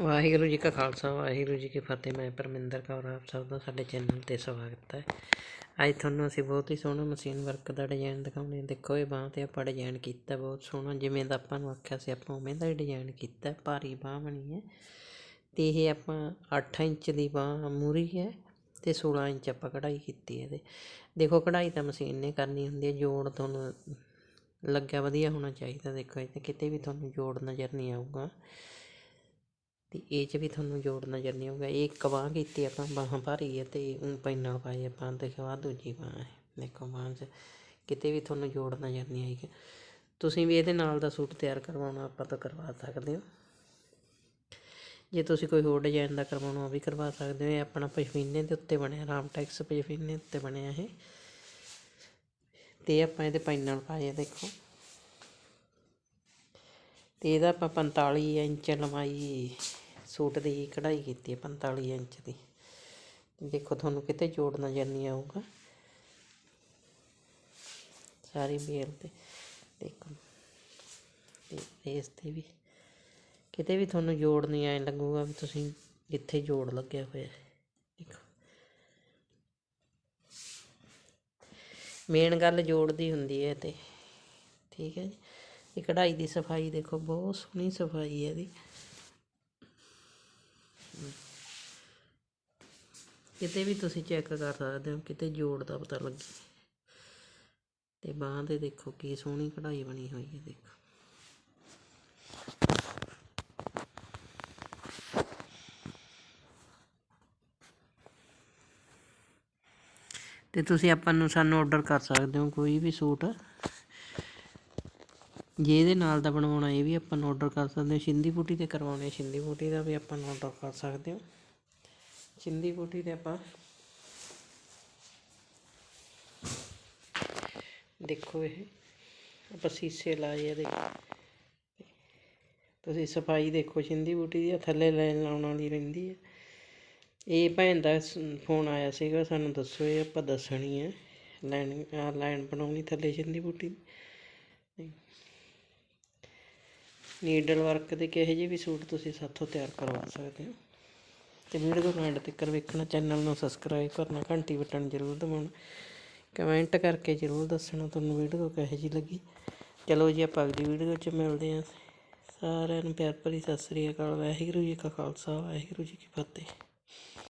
ਵਾਹਿਗੁਰੂ ਜੀ ਕਾ ਖਾਲਸਾ, ਵਾਹਿਗੁਰੂ ਜੀ ਕੀ ਫਤਿਹ। ਮੈਂ ਪਰਮਿੰਦਰ ਕੌਰ, ਆਪ ਸਭ ਦਾ ਸਾਡੇ ਚੈਨਲ ਤੇ ਸਵਾਗਤ ਹੈ। ਅੱਜ ਤੁਹਾਨੂੰ ਅਸੀਂ ਬਹੁਤ ਹੀ ਸੋਹਣਾ ਮਸ਼ੀਨ ਵਰਕ ਦਾ ਡਿਜ਼ਾਈਨ ਦਿਖਾਉਣੇ ਹਾਂ। ਦੇਖੋ, ਇਹ ਬਾਂਹ ਤੇ ਆਪਾਂ ਡਿਜ਼ਾਈਨ ਕੀਤਾ, ਬਹੁਤ ਸੋਹਣਾ। ਜਿਵੇਂ ਦਾ ਆਪਾਂ ਨੂੰ ਆਖਿਆ ਸੀ, ਆਪਾਂ ਉਵੇਂ ਦਾ ਹੀ ਡਿਜ਼ਾਈਨ ਕੀਤਾ ਭਾਰੀ ਬਾਂਹ ਬਣੀ ਹੈ ਤੇ ਇਹ ਆਪਾਂ 8 ਇੰਚ ਦੀ ਬਾਂਹ ਮੂਰੀ ਹੈ ਤੇ 16 ਇੰਚ ਆਪਾਂ ਕਢਾਈ ਕੀਤੀ ਹੈ ਇਹਦੇ। ਦੇਖੋ, ਕਢਾਈ ਤਾਂ ਮਸ਼ੀਨ ਨੇ ਕਰਨੀ ਹੁੰਦੀ ਹੈ। ਜੋੜ ਤੁਹਾਨੂੰ ਲੱਗਿਆ ਵਧੀਆ ਹੋਣਾ ਚਾਹੀਦਾ। ਦੇਖੋ, ਇਹ ਕਿਤੇ ਵੀ ਤੁਹਾਨੂੰ ਜੋੜ ਨਜ਼ਰ ਨਹੀਂ ਆਊਗਾ। ਅਤੇ ਇਹ 'ਚ ਵੀ ਤੁਹਾਨੂੰ ਜੋੜ ਨਜ਼ਰ ਨਹੀਂ ਆਊਗਾ ਇਹ ਇੱਕ ਬਾਂਹ ਕੀਤੀ ਆਪਾਂ ਬਾਂਹ ਭਾਰੀ ਹੈ ਤੇ ਉਹ ਨਾਲ ਪਾਏ ਆਪਾਂ ਦੇਖੋ ਆ ਦੂਜੀ ਬਾਂਹ ਹੈ ਦੇਖੋ ਬਾਂਹ 'ਚ ਕਿਤੇ ਵੀ ਤੁਹਾਨੂੰ ਜੋੜ ਨਜ਼ਰ ਨਹੀਂ ਆਏਗਾ ਤੁਸੀਂ ਵੀ ਇਹਦੇ ਨਾਲ ਦਾ ਸੂਟ ਤਿਆਰ ਕਰਵਾਉਣਾ ਆਪਾਂ ਤਾਂ ਕਰਵਾ ਸਕਦੇ ਹੋ। ਜੇ ਤੁਸੀਂ ਕੋਈ ਹੋਰ ਡਿਜ਼ਾਈਨ ਦਾ ਕਰਵਾਉਣਾ ਉਹ ਵੀ ਕਰਵਾ ਸਕਦੇ ਹੋ। ਇਹ ਆਪਣਾ ਪਸ਼ਮੀਨੇ ਦੇ ਉੱਤੇ ਬਣਿਆ ਰਾਮ ਟੈਕਸ ਪਸ਼ਮੀਨੇ ਉੱਤੇ ਬਣਿਆ ਇਹ। ਤੇ ਆਪਾਂ ਇਹਦੇ ਪੈਨਲ ਪਾਏ ਆ, ਦੇਖੋ। ਤੇ ਇਹਦਾ ਆਪਾਂ 45 ਇੰਚ ਲੰਬਾਈ ਸੂਟ ਦੀ ਕਢਾਈ ਕੀਤੀ ਹੈ 45 ਇੰਚ ਦੀ। ਦੇਖੋ ਤੁਹਾਨੂੰ ਕਿਤੇ ਜੋੜ ਨਜ਼ਰ ਨਹੀਂ ਆਊਗਾ। ਸਾਰੀ ਬੇਲ ਤੇ ਦੇਖੋ। ਤੇ ਇਸ ਤੇ ਵੀ ਕਿਤੇ ਵੀ ਤੁਹਾਨੂੰ ਜੋੜ ਨਹੀਂ ਐ ਲੱਗੂਗਾ ਵੀ ਤੁਸੀਂ ਕਿੱਥੇ ਜੋੜ ਲੱਗਿਆ ਹੋਇਆ ਦੇਖੋ। ਮੇਨ ਗੱਲ ਜੋੜ ਦੀ ਹੁੰਦੀ ਹੈ ਤੇ। ਠੀਕ ਹੈ ਜੀ। ਇਹ ਕਢਾਈ ਦੀ ਸਫ਼ਾਈ ਦੇਖੋ, ਬਹੁਤ ਸੋਹਣੀ ਸਫ਼ਾਈ ਹੈ ਇਹਦੀ। ਕਿਤੇ ਵੀ ਤੁਸੀਂ ਚੈੱਕ ਕਰ ਸਕਦੇ ਹੋ, ਕਿਤੇ ਜੋੜ ਦਾ ਪਤਾ ਲੱਗੇ। ਤੇ ਬਾਹਾਂ ਤੇ ਦੇਖੋ ਕੀ ਸੋਹਣੀ ਕਢਾਈ ਬਣੀ ਹੋਈ ਹੈ, ਦੇਖੋ। ਤੇ ਤੁਸੀਂ ਆਪਾਂ ਨੂੰ ਸਾਨੂੰ ਆਰਡਰ ਕਰ ਸਕਦੇ ਹੋ ਕੋਈ ਵੀ ਸੂਟ। ਜੇ ਇਹਦੇ ਨਾਲ ਦਾ ਬਣਵਾਉਣਾ, ਇਹ ਵੀ ਆਪਾਂ ਨੂੰ ਆਰਡਰ ਕਰ ਸਕਦੇ ਹੋ। ਸਿੰਧੀ ਬੂਟੀ ਤੇ ਕਰਵਾਉਣੇ ਸਿੰਧੀ ਬੂਟੀ ਦਾ ਵੀ ਆਪਾਂ ਨੂੰ ਆਰਡਰ ਕਰ ਸਕਦੇ ਹੋ। ਸਿੰਧੀ ਬੂਟੀ ਤੇ ਆਪਾਂ ਦੇਖੋ ਇਹ, ਆਪਾਂ ਸੀਸੇ ਲਾਏ ਆ ਦੇਖੋ। ਤੁਸੀਂ ਸਫ਼ਾਈ ਦੇਖੋ ਸਿੰਧੀ ਬੂਟੀ ਦੀ ਥੱਲੇ ਲਾਈਨ ਲਾਉਣ ਵਾਲੀ ਰਹਿੰਦੀ ਹੈ ਇਹ ਭੈਣ ਦਾ ਫੋਨ ਆਇਆ ਸੀਗਾ, ਸਾਨੂੰ ਦੱਸੋ ਇਹ ਆਪਾਂ ਦੱਸਣੀ ਹੈ ਲਾਈਨ ਲਾਈਨ ਬਣਾਉਣੀ ਥੱਲੇ ਸਿੰਧੀ ਬੂਟੀ ਦੀ। ਨੀਡਲ ਵਰਕ ਦੇ ਕਿਹੋ ਜਿਹੇ ਵੀ ਸੂਟ ਤੁਸੀਂ ਸਾਥੋਂ ਤਿਆਰ ਕਰਵਾ ਸਕਦੇ ਹੋ? ਤੇ ਵੀਡੀਓ ਨੂੰ ਐਂਡ ਤੱਕ ਵੇਖਣਾ ਚੈਨਲ ਨੂੰ ਸਬਸਕ੍ਰਾਈਬ ਕਰਨਾ, ਘੰਟੀ ਬਟਨ ਜ਼ਰੂਰ ਦਬਾਉਣਾ। ਕਮੈਂਟ ਕਰਕੇ ਜ਼ਰੂਰ ਦੱਸਣਾ ਤੁਹਾਨੂੰ ਵੀਡੀਓ ਕਿਹੋ ਜਿਹੀ ਲੱਗੀ। ਚਲੋ ਜੀ, ਆਪਾਂ ਅਗਲੀ ਵੀਡੀਓ 'ਚ ਮਿਲਦੇ ਹਾਂ। ਸਾਰਿਆਂ ਨੂੰ ਪਿਆਰ ਭਰੀ ਸਤਿ ਸ੍ਰੀ ਅਕਾਲ, ਵਾਹਿਗੁਰੂ ਜੀ ਕਾ ਖਾਲਸਾ, ਵਾਹਿਗੁਰੂ ਜੀ ਕੀ ਫਤਿਹ।